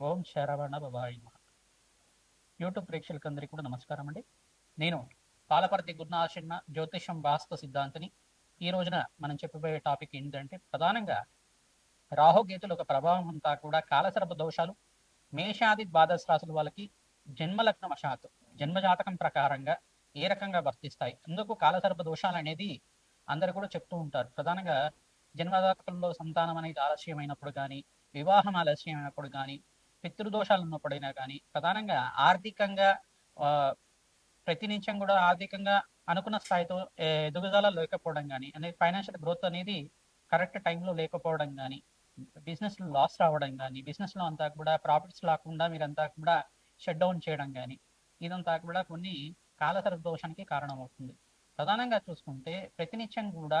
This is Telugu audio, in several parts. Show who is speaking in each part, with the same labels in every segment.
Speaker 1: ఓం శరవణ బాబాయ్ యూట్యూబ్ ప్రేక్షకులందరికీ కూడా నమస్కారం అండి. నేను పాలపర్తి గురునాశన్న జ్యోతిషం వాస్తు సిద్ధాంతిని. ఈ రోజున మనం చెప్పబోయే టాపిక్ ఏంటంటే ప్రధానంగా రాహుకేతుల ఒక ప్రభావం అంతా కూడా కాలసర్ప దోషాలు మేషాది ద్వాదశ రాసుల వాళ్ళకి జన్మలగ్న వశాత్ జన్మజాతకం ప్రకారంగా ఏ రకంగా వర్తిస్తాయి అందుకు కాలసర్ప దోషాలు అనేది అందరు కూడా చెప్తూ ఉంటారు. ప్రధానంగా జన్మజాతకంలో సంతానం అనేది ఆలస్యమైనప్పుడు కానీ వివాహం ఆలస్యమైనప్పుడు కానీ పితృదోషాలు ఉన్నప్పుడైనా కానీ ప్రధానంగా ఆర్థికంగా ఆ, నిమిషం కూడా ఆర్థికంగా అనుకున్న స్థాయితో ఎదుగుదల లేకపోవడం కానీ అనేది ఫైనాన్షియల్ గ్రోత్ అనేది కరెక్ట్ టైంలో లేకపోవడం కానీ బిజినెస్ లాస్ రావడం కానీ బిజినెస్లో అంతా కూడా ప్రాఫిట్స్ రాకుండా మీరంతా కూడా షట్ డౌన్ చేయడం కానీ ఇదంతా కూడా కొన్ని కాలసర దోషానికి కారణమవుతుంది. ప్రధానంగా చూసుకుంటే ప్రతినిత్యం కూడా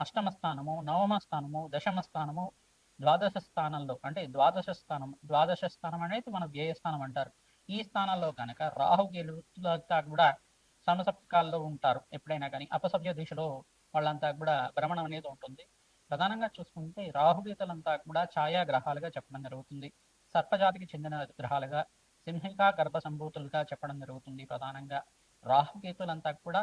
Speaker 1: అష్టమ స్థానము నవమ స్థానము దశమ స్థానము ద్వాదశ స్థానంలో అంటే ద్వాదశ స్థానం ద్వాదశ స్థానం అనేది మన వ్యయ స్థానం అంటారు. ఈ స్థానాల్లో కనుక రాహు గెలుతా కూడా సమసప్తకాల్లో ఉంటారు. ఎప్పుడైనా కానీ అపసభ్య దిశలో వాళ్ళంతా కూడా భ్రమణం అనేది ఉంటుంది. ప్రధానంగా చూసుకుంటే రాహుగీతలంతా కూడా ఛాయా గ్రహాలుగా చెప్పడం జరుగుతుంది. సర్పజాతికి చెందిన గ్రహాలుగా సింహిక గర్భ సంభూతులుగా చెప్పడం జరుగుతుంది ప్రధానంగా. రాహుకేతులంతా కూడా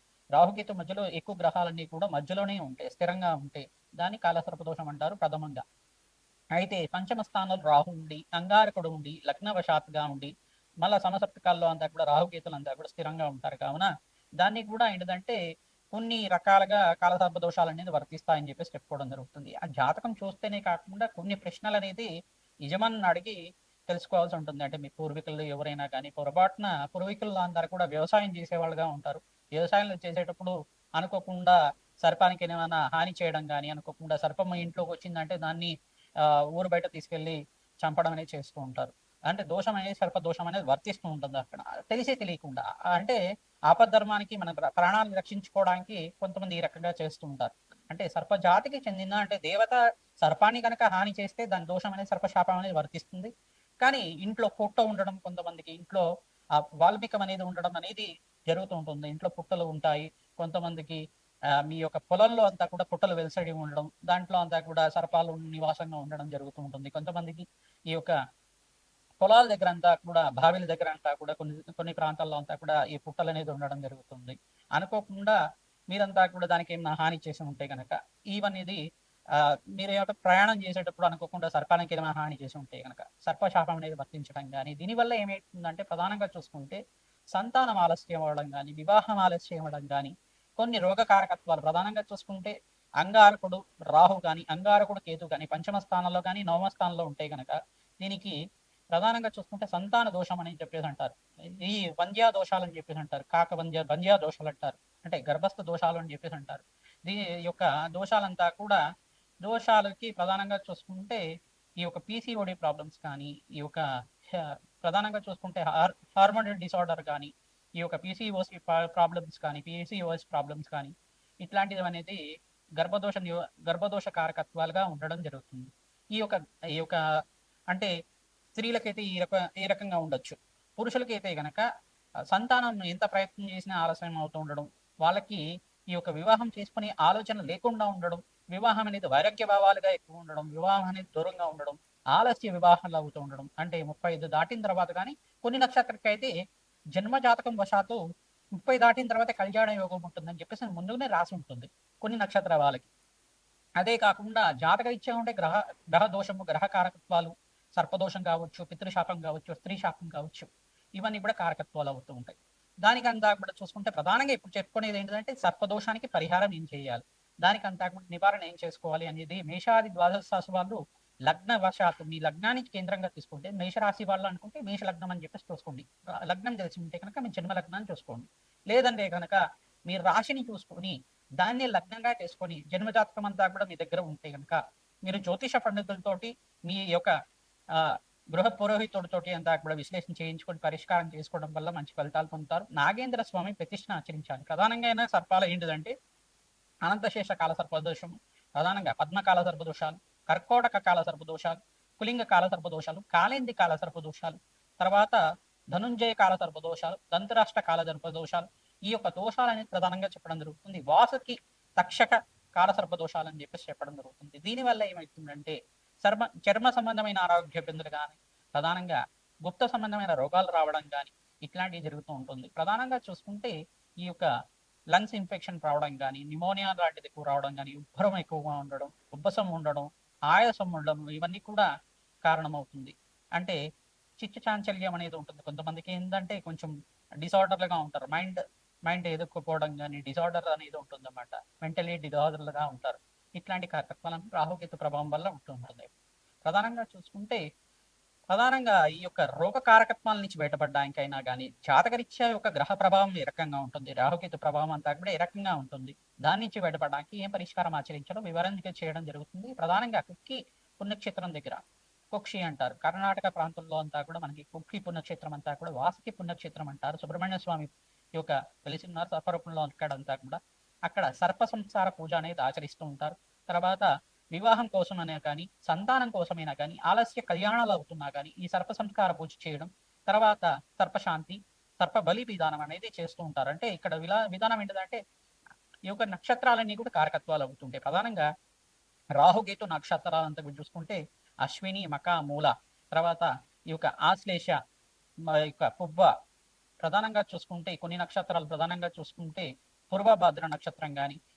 Speaker 1: రాహుకేతు మధ్యలో ఎక్కువ గ్రహాలన్నీ కూడా మధ్యలోనే ఉంటాయి స్థిరంగా ఉంటాయి దాన్ని కాలసర్ప దోషం అంటారు ప్రథమంగా. అయితే పంచమ స్థానంలో రాహు ఉండి అంగారకుడు ఉండి లగ్నవశాత్గా ఉండి మళ్ళా సమసప్తకాల్లో అంతా కూడా రాహుకేతులు అంతా కూడా స్థిరంగా ఉంటారు కావున దాన్ని కూడా ఏంటంటే కొన్ని రకాలుగా కాలసర్ప దోషాలు అనేది వర్తిస్తాయని చెప్పేసి చెప్పుకోవడం జరుగుతుంది. ఆ జాతకం చూస్తేనే కాకుండా కొన్ని ప్రశ్నలు అనేది యజమాని అడిగి తెలుసుకోవాల్సి ఉంటుంది. అంటే మీ పూర్వీకులు ఎవరైనా కానీ పొరపాటున పూర్వీకులు అందరూ కూడా వ్యవసాయం చేసేవాళ్ళుగా ఉంటారు. వ్యవసాయంలో చేసేటప్పుడు అనుకోకుండా సర్పానికి ఏమైనా హాని చేయడం కానీ అనుకోకుండా సర్పం ఇంట్లోకి వచ్చిందంటే దాన్ని ఆ, ఊరు బయట తీసుకెళ్ళి చంపడం అనేది చేస్తూ ఉంటారు. అంటే దోషం అనేది సర్ప దోషం అనేది వర్తిస్తూ ఉంటుంది అక్కడ. తెలిసే తెలియకుండా. అంటే ఆపద్ధర్మానికి మన ప్రాణాలను రక్షించుకోవడానికి కొంతమంది ఈ రకంగా చేస్తూ ఉంటారు. అంటే సర్ప జాతికి చెందిన అంటే దేవత సర్పాన్ని కనుక హాని చేస్తే దాని దోషం అనేది సర్పశాపం అనేది వర్తిస్తుంది. కానీ ఇంట్లో ఫోటో ఉండడం కొంతమందికి ఇంట్లో ఆ వాల్మీకం అనేది ఉండడం అనేది జరుగుతూ ఉంటుంది ఇంట్లో పుట్టలు ఉంటాయి. కొంతమందికి మీ యొక్క పొలంలో అంతా కూడా పుట్టలు వెలసడి ఉండడం దాంట్లో అంతా కూడా సర్పాలు నివాసంగా ఉండడం జరుగుతూ ఉంటుంది కొంతమందికి ఈ యొక్క పొలాల దగ్గర అంతా కూడా బావిల దగ్గర అంతా కూడా కొన్ని కొన్ని ప్రాంతాల్లో అంతా కూడా ఈ పుట్టలు అనేది ఉండడం జరుగుతుంది. అనుకోకుండా మీరంతా కూడా దానికి ఏమైనా హాని చేసి ఉంటే కనుక ఇవన్నీ ఆ, మీరు ఏమంటే ప్రయాణం చేసేటప్పుడు అనుకోకుండా సర్పానికి ఏమైనా హాని చేసి ఉంటే కనుక సర్పశాపం అనేది వర్తించడం కానీ దీనివల్ల ఏమవుతుందంటే ప్రధానంగా చూసుకుంటే సంతానం ఆలస్యం అవ్వడం కానీ వివాహం ఆలస్యం అవ్వడం కానీ కొన్ని రోగకారకత్వాలు ప్రధానంగా చూసుకుంటే అంగారకుడు రాహు కానీ అంగారకుడు కేతు కానీ పంచమ స్థానంలో కానీ నవమ స్థానంలో ఉంటే కనుక దీనికి ప్రధానంగా చూసుకుంటే సంతాన దోషం అని చెప్పేసి అంటారు ఈ వంజ్యా దోషాలు అని చెప్పేసి అంటారు కాక వంజ్య వంజ్యా దోషాలు అంటారు అంటే గర్భస్థ దోషాలు అని చెప్పేసి అంటారు దీని యొక్క దోషాలంతా కూడా దోషాలకి ప్రధానంగా చూసుకుంటే ఈ యొక్క పీసీఓడి ప్రాబ్లమ్స్ కానీ ఈ యొక్క ప్రధానంగా చూసుకుంటే హార్ హార్మోనల్ డిసార్డర్ కానీ ఈ యొక్క పీసీఓసి ప్రాబ్లమ్స్ కానీ పీసీఓఎస్ ప్రాబ్లమ్స్ కానీ ఇట్లాంటివి అనేది గర్భదోష గర్భదోష కారకత్వాలుగా ఉండడం జరుగుతుంది. ఈ యొక్క ఈ యొక్క అంటే స్త్రీలకైతే ఈ రక ఈ రకంగా ఉండొచ్చు. పురుషులకైతే గనక సంతానం ఎంత ప్రయత్నం చేసినా ఆలస్యం అవుతూ ఉండడం వాళ్ళకి ఈ యొక్క వివాహం చేసుకునే ఆలోచన లేకుండా ఉండడం వివాహం అనేది వైరాగ్య భావాలుగా ఎక్కువ ఉండడం వివాహం అనేది దూరంగా ఉండడం ఆలస్య వివాహాలు అవుతూ ఉండడం. అంటే ముప్పై ఐదు దాటిన తర్వాత కానీ కొన్ని నక్షత్రకి అయితే జన్మ జాతకం వశాత్తు ముప్పై దాటిన తర్వాత కళ్యాణ యోగం ఉంటుందని చెప్పేసి ముందుగానే రాసి ఉంటుంది కొన్ని నక్షత్ర వాళ్ళకి. అదే కాకుండా జాతక ఇచ్చే ఉండే గ్రహ గ్రహ దోషము గ్రహ కారకత్వాలు సర్పదోషం కావచ్చు పితృశాపం కావచ్చు స్త్రీ శాపం కావచ్చు ఇవన్నీ కూడా కారకత్వాలు అవుతూ ఉంటాయి. దానికంతా కూడా చూసుకుంటే ప్రధానంగా ఇప్పుడు చెప్పుకునేది ఏంటంటే సర్పదోషానికి పరిహారం ఏం చేయాలి? దానికంతా కూడా నివారణ ఏం చేసుకోవాలి అనేది మేషాది ద్వాదశ రాశి వాళ్ళు లగ్న వశాత్తు మీ లగ్నానికి కేంద్రంగా తీసుకుంటే మేషరాశి వాళ్ళు అనుకుంటే మేష లగ్నం అని చెప్పేసి చూసుకోండి. లగ్నం తెలిసి ఉంటే కనుక మీ జన్మ లగ్నాన్ని చూసుకోండి. లేదంటే కనుక మీ రాశిని చూసుకొని దాన్ని లగ్నంగా చేసుకొని జన్మజాతకం అంతా కూడా మీ దగ్గర ఉంటే కనుక మీరు జ్యోతిష పండితులతోటి మీ యొక్క ఆ గృహ పురోహితుడితోటి అంతా కూడా విశ్లేషణ చేయించుకొని పరిష్కారం చేసుకోవడం వల్ల మంచి ఫలితాలు పొందుతారు. నాగేంద్ర స్వామి ప్రతిష్ఠను ఆచరించాలి. ప్రధానంగా అయినా సర్పాలు ఏంటిదంటే అనంతశేష కాల సర్పదోషం ప్రధానంగా పద్మకాల సర్పదోషాలు కర్కోటక కాల సర్పదోషాలు కులింగ కాల సర్పదోషాలు కాలేంది కాల సర్పదోషాలు తర్వాత ధనుంజయ కాల సర్పదోషాలు దంతరాష్ట్ర కాల సర్పదోషాలు ఈ యొక్క దోషాలని ప్రధానంగా చెప్పడం జరుగుతుంది. వాసుకి తక్షక కాల సర్పదోషాలు అని చెప్పేసి చెప్పడం జరుగుతుంది. దీనివల్ల ఏమవుతుందంటే చర్మ చర్మ సంబంధమైన ఆరోగ్య ఇబ్బందులు కానీ ప్రధానంగా గుప్త సంబంధమైన రోగాలు రావడం కానీ ఇట్లాంటివి జరుగుతూ ఉంటుంది. ప్రధానంగా చూసుకుంటే ఈ యొక్క లంగ్స్ ఇన్ఫెక్షన్ రావడం కానీ నిమోనియా లాంటిది ఎక్కువ రావడం కానీ ఉబ్బరం ఎక్కువగా ఉండడం ఉబ్బసం ఉండడం ఆయాసం ఉండడం ఇవన్నీ కూడా కారణమవుతుంది. అంటే చిత్త చాంచల్యం అనేది ఉంటుంది. కొంతమందికి ఏంటంటే కొంచెం డిసార్డర్లుగా ఉంటారు. మైండ్ మైండ్ ఎదుర్కోపోవడం కానీ డిసార్డర్ అనేది ఉంటుంది అన్నమాట మెంటలీ డిసార్డర్లుగా ఉంటారు. ఇట్లాంటి కార్యక్రమాలను రాహుకేతు ప్రభావం వల్ల ఉంటూ ఉంటుంది ప్రధానంగా చూసుకుంటే ప్రధానంగా ఈ యొక్క రోగ కారకత్వాల నుంచి బయటపడడానికైనా కానీ జాతకరీత్యా యొక్క గ్రహ ప్రభావం ఏ రకంగా ఉంటుంది రాహుకేతు ప్రభావం అంతా కూడా ఏ రకంగా ఉంటుంది దాని నుంచి బయటపడడానికి ఏం పరిష్కారం ఆచరించడం వివరంగా చేయడం జరుగుతుంది. ప్రధానంగా కుక్కి పుణ్యక్షేత్రం దగ్గర కుక్షి అంటారు. కర్ణాటక ప్రాంతంలో అంతా కూడా మనకి కుక్కి పుణ్యక్షేత్రం అంతా కూడా వాసుకి పుణ్యక్షేత్రం అంటారు. సుబ్రహ్మణ్య స్వామి యొక్క వెలిసి ఉన్నారు. సర్పరూపంలో అక్కడంతా కూడా. అక్కడ సర్ప సంసార పూజ అనేది ఆచరిస్తూ ఉంటారు. తర్వాత వివాహం కోసమైనా కానీ సంతానం కోసమైనా కానీ ఆలస్య కళ్యాణాలు అవుతున్నా కానీ ఈ సర్ప సంస్కార పూజ చేయడం తర్వాత సర్పశాంతి సర్ప బలి విధానం అనేది చేస్తూ ఉంటారు. అంటే ఇక్కడ విలా విధానం ఏంటంటే ఈ యొక్క నక్షత్రాలన్నీ కూడా కారకత్వాలు అవుతుంటాయి ప్రధానంగా రాహుకేతు నక్షత్రాలంతా కూడా చూసుకుంటే అశ్విని మక మూల తర్వాత ఈ యొక్క ఆశ్లేష యొక్క పువ్వ ప్రధానంగా చూసుకుంటే కొన్ని నక్షత్రాలు ప్రధానంగా చూసుకుంటే పూర్వభద్ర నక్షత్రం కానీ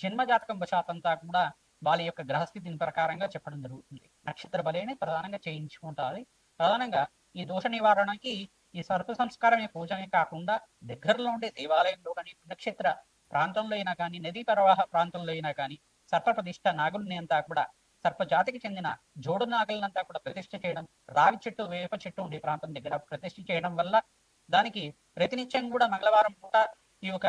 Speaker 1: జన్మ జాతకం వశాతంతా కూడా వాళ్ళ యొక్క గ్రహస్థితిని ప్రకారంగా చెప్పడం జరుగుతుంది. నక్షత్ర బలిని ప్రధానంగా చేయించుకుంటారు. ప్రధానంగా ఈ దోష నివారణకి ఈ సర్ప సంస్కారమే పూజనే కాకుండా దగ్గరలో ఉండే దేవాలయంలో కానీ పుణ్యక్షేత్ర ప్రాంతంలో అయినా కానీ నదీ ప్రవాహ ప్రాంతంలో అయినా కానీ సర్ప ప్రతిష్ట నాగుల్ని అంతా కూడా సర్ప జాతికి చెందిన జోడు నాగులనంతా కూడా ప్రతిష్ఠ చేయడం రావి చెట్టు వేప చెట్టు ఉండే ప్రాంతం దగ్గర ప్రతిష్ఠ చేయడం వల్ల దానికి ప్రతినిత్యం కూడా మంగళవారం పూట ఈ యొక్క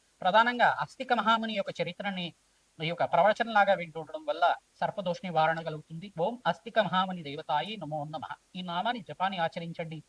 Speaker 1: ప్రధానంగా అస్తిక మహాముని యొక్క చరిత్రని ఈ యొక్క ప్రవచనలాగా వింటుండడం వల్ల సర్పదోష నివారణ కలుగుతుంది. ఓం అస్తిక మహాముని దేవతాయి నమో నమ. ఈ నామాన్ని జపాన్ని ఆచరించండి.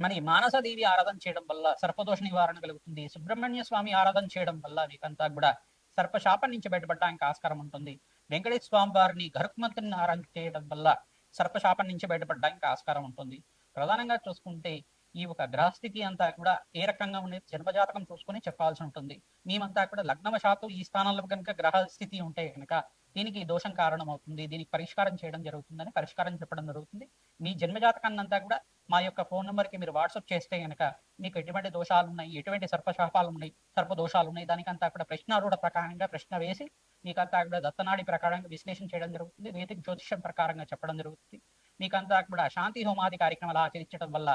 Speaker 1: మరి మానసదేవి ఆరాధన చేయడం వల్ల సర్పదోష నివారణ కలుగుతుంది. సుబ్రహ్మణ్య స్వామి ఆరాధన చేయడం వల్ల మీకంతా కూడా సర్పశాపం నుంచి బయటపడడానికి ఆస్కారం ఉంటుంది. వెంకటేశ్వర స్వామి వారిని గరుక్మంతుని ఆరాధన చేయడం వల్ల సర్పశాపం నుంచి బయటపడడానికి ఆస్కారం ఉంటుంది. ప్రధానంగా చూసుకుంటే ఈ ఒక గ్రహస్థితి అంతా కూడా ఏ రకంగా ఉండేది జన్మజాతకం చూసుకొని చెప్పాల్సి ఉంటుంది. మేమంతా కూడా లగ్నవశాత్తు ఈ స్థానంలో కనుక గ్రహ స్థితి ఉంటే కనుక దీనికి దోషం కారణం అవుతుంది దీనికి పరిష్కారం చేయడం జరుగుతుందని పరిష్కారం చెప్పడం జరుగుతుంది. మీ జన్మజాతకాన్ని అంతా కూడా మా యొక్క ఫోన్ నెంబర్కి మీరు వాట్సాప్ చేస్తే గనక మీకు ఎటువంటి దోషాలు ఉన్నాయి ఎటువంటి సర్పశాపాలు ఉన్నాయి సర్ప దోషాలు ఉన్నాయి దానికంతా కూడా ప్రశ్నారూఢ ప్రకారంగా ప్రశ్న వేసి మీకంతా కూడా దత్తనాడి ప్రకారంగా విశ్లేషణ చేయడం జరుగుతుంది. వేదిక జ్యోతిషం ప్రకారంగా చెప్పడం జరుగుతుంది. మీకంతా కూడా శాంతి హోమాది కార్యక్రమాలు ఆచరించడం వల్ల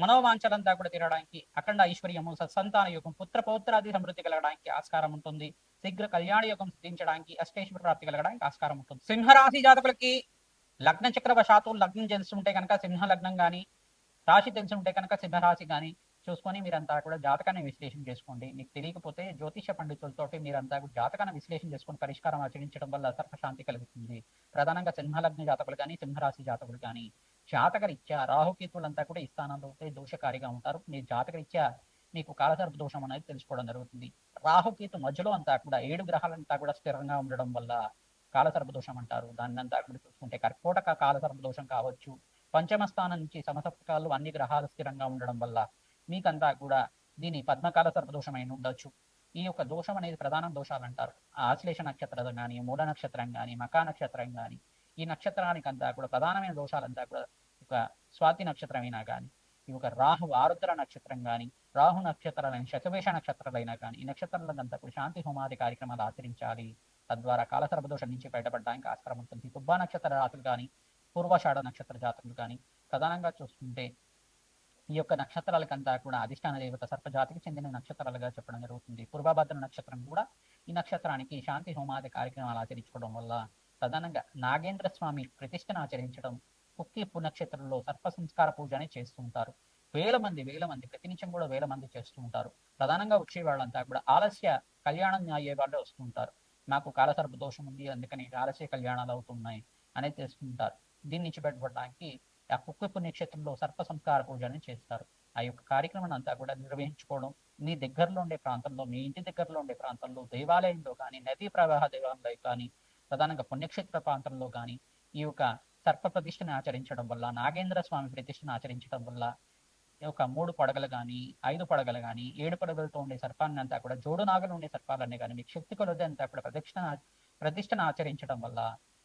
Speaker 1: మనోవాంఛలంతా కూడా తీరడానికి అఖండ ఐశ్వర్యము సత్సంతాన యోగం పుత్ర పౌత్రాది సమృద్ధి కలగడానికి ఆస్కారం ఉంటుంది. శీఘ్ర కళ్యాణ యోగం సిద్ధించడానికి అష్టేశ్వర ప్రాప్తి కలగడానికి ఆస్కారం ఉంటుంది. సింహరాశి జాతకులకి లగ్న చక్ర వశాత్తు లగ్నం తెలుసుంటే కనుక సింహ లగ్నం కానీ రాశి తెలిసి ఉంటే కనుక సింహరాశి కానీ చూసుకొని మీరంతా కూడా జాతకాన్ని విశ్లేషణ చేసుకోండి. మీకు తెలియకపోతే జ్యోతిష పండితులతోటి మీరంతా కూడా జాతకాన్ని విశ్లేషణ చేసుకొని పరిష్కారం ఆచరించడం వల్ల సర్పశాంతి కలుగుతుంది. ప్రధానంగా సింహలగ్న జాతకులు కానీ సింహరాశి జాతకులు కానీ జాతకరీత్యా రాహుకేతువులంతా కూడా ఈ స్థానంలో ఉంటే దోషకారిగా ఉంటారు. మీ జాతకరీత్యా మీకు కాలసర్ప దోషం అనేది తెలుసుకోవడం జరుగుతుంది. రాహుకేతు మధ్యలో అంతా కూడా ఏడు గ్రహాలంతా కూడా స్థిరంగా ఉండడం వల్ల కాలసర్ప దోషం అంటారు. దాన్ని అంతా కూడా చూసుకుంటే కర్కోటక కాలసర్ప దోషం కావచ్చు. పంచమ స్థానం నుంచి సమసప్తకాలు అన్ని గ్రహాలు స్థిరంగా ఉండడం వల్ల మీకంతా కూడా దీని పద్మకాల అయిన ఉండొచ్చు. ఈ యొక్క దోషం అనేది ప్రధాన దోషాలు అంటారు ఆశ్లేష నక్షత్రం కానీ మూల నక్షత్రం కానీ మకా నక్షత్రం కానీ ఈ నక్షత్రానికి అంతా కూడా ప్రధానమైన దోషాలంతా కూడా ఒక స్వాతి నక్షత్రమైనా కానీ ఈ ఒక రాహు ఆరుద్ర నక్షత్రం కానీ రాహు నక్షత్రాలైన శతవేష నక్షత్రాలైనా కానీ ఈ నక్షత్రాలంతా కూడా శాంతి హోమాది కార్యక్రమాలు ఆచరించాలి. తద్వారా కాలసర్పదోషం నుంచి బయటపడడానికి ఆస్కారం ఉంటుంది. తుబ్బా నక్షత్ర రాతులు కానీ పూర్వషాఢ నక్షత్ర జాతకులు కానీ ప్రధానంగా చూసుకుంటే ఈ యొక్క నక్షత్రాలకంతా కూడా అధిష్టాన దేవత సర్పజాతికి చెందిన నక్షత్రాలుగా చెప్పడం జరుగుతుంది. పూర్వభద్ర నక్షత్రం కూడా ఈ నక్షత్రానికి శాంతి హోమాది కార్యక్రమాలు ఆచరించుకోవడం వల్ల ప్రధానంగా నాగేంద్ర స్వామి ప్రతిష్టను ఆచరించడం కుక్కి పునక్షేత్రంలో సర్ప సంస్కార పూజని చేస్తూ ఉంటారు. వేల మంది వేల మంది ప్రతినిత్యం కూడా వేల మంది చేస్తూ ఉంటారు. ప్రధానంగా వచ్చే వాళ్ళంతా కూడా ఆలస్య కళ్యాణం అయ్యే వాళ్ళు వస్తుంటారు నాకు కాలసర్ప దోషం ఉంది అందుకని ఆలస్య కళ్యాణాలు అవుతున్నాయి అనేది తెలుసుకుంటారు దీన్ని నుంచి బయటపడడానికి ఆ కుక్క పుణ్యక్షేత్రంలో సర్ప సంస్కార పూజని చేస్తారు. ఆ యొక్క కార్యక్రమం అంతా కూడా నిర్వహించుకోవడం మీ దగ్గరలో ఉండే ప్రాంతంలో మీ ఇంటి దగ్గరలో ఉండే ప్రాంతంలో దేవాలయంలో కానీ నదీ ప్రవాహ దేవాలయంలో కానీ ప్రధానంగా పుణ్యక్షేత్ర ప్రాంతంలో కానీ ఈ యొక్క సర్ప ప్రతిష్టను ఆచరించడం వల్ల నాగేంద్ర స్వామి ప్రతిష్టను ఆచరించడం వల్ల ఒక మూడు పడగలు కానీ ఐదు పడగలు కానీ ఏడు పడగలతో ఉండే సర్పాన్ని అంతా కూడా జోడు నాగలు ఉండే సర్పాలన్నీ కానీ మీకు శక్తి కొలది అంతా కూడా ప్రదక్షిణ ప్రతిష్టను ఆచరించడం వల్ల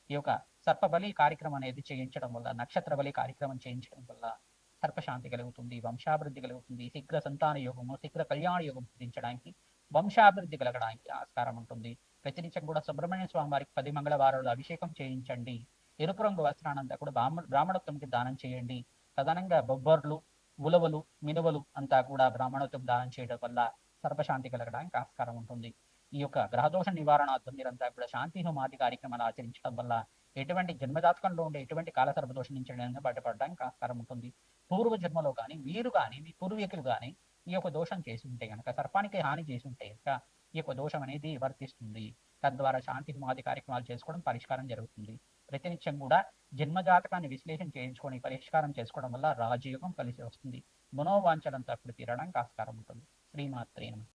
Speaker 1: ఈ యొక్క సర్ప బలి కార్యక్రమం అనేది చేయించడం వల్ల నక్షత్ర బలి కార్యక్రమం చేయించడం వల్ల సర్పశాంతి కలుగుతుంది వంశాభివృద్ధి కలుగుతుంది శీఘ్ర సంతాన యోగము శీఘ్ర కళ్యాణ యోగం సిద్ధించడానికి వంశాభివృద్ధి కలగడానికి ఆస్కారం ఉంటుంది. ప్రతినిత్యం కూడా సుబ్రహ్మణ్య స్వామి వారికి పది మంగళవారాలు అభిషేకం చేయించండి. ఎరుపు రంగు వస్త్రానంతా కూడా బ్రాహ్మణ బ్రాహ్మణత్వంకి దానం చేయండి. ప్రధానంగా బొబ్బర్లు ఉలవలు మినువలు అంతా కూడా బ్రాహ్మణత్వం దానం చేయడం వల్ల సర్పశాంతి కలగడానికి ఆస్కారం ఉంటుంది. ఈ యొక్క గ్రహదోష నివారణార్థం మీరంతా కూడా శాంతి హోమాది కార్యక్రమాలు ఆచరించడం వల్ల ఎటువంటి జన్మజాతకంలో ఉండే ఎటువంటి కాల సర్పదోషం నుంచి బయటపడడానికి ఆస్కారం ఉంటుంది. పూర్వ జన్మలో కానీ మీరు కానీ మీ పూర్వీకులు కానీ ఈ యొక్క దోషం చేసి ఉంటే కనుక సర్పానికి హాని చేసి ఉంటే కనుక యొక్క దోషం అనేది వర్తిస్తుంది తద్వారా శాంతి హిమాది కార్యక్రమాలు చేసుకోవడం పరిష్కారం జరుగుతుంది. ప్రతినిత్యం కూడా జన్మజాతకాన్ని విశ్లేషణ చేయించుకొని పరిష్కారం చేసుకోవడం వల్ల రాజయోగం కలిసి వస్తుంది. మనోవాంఛలంతా అప్పుడు తీరడానికి ఆస్కారం ఉంటుంది. శ్రీమాత్రేన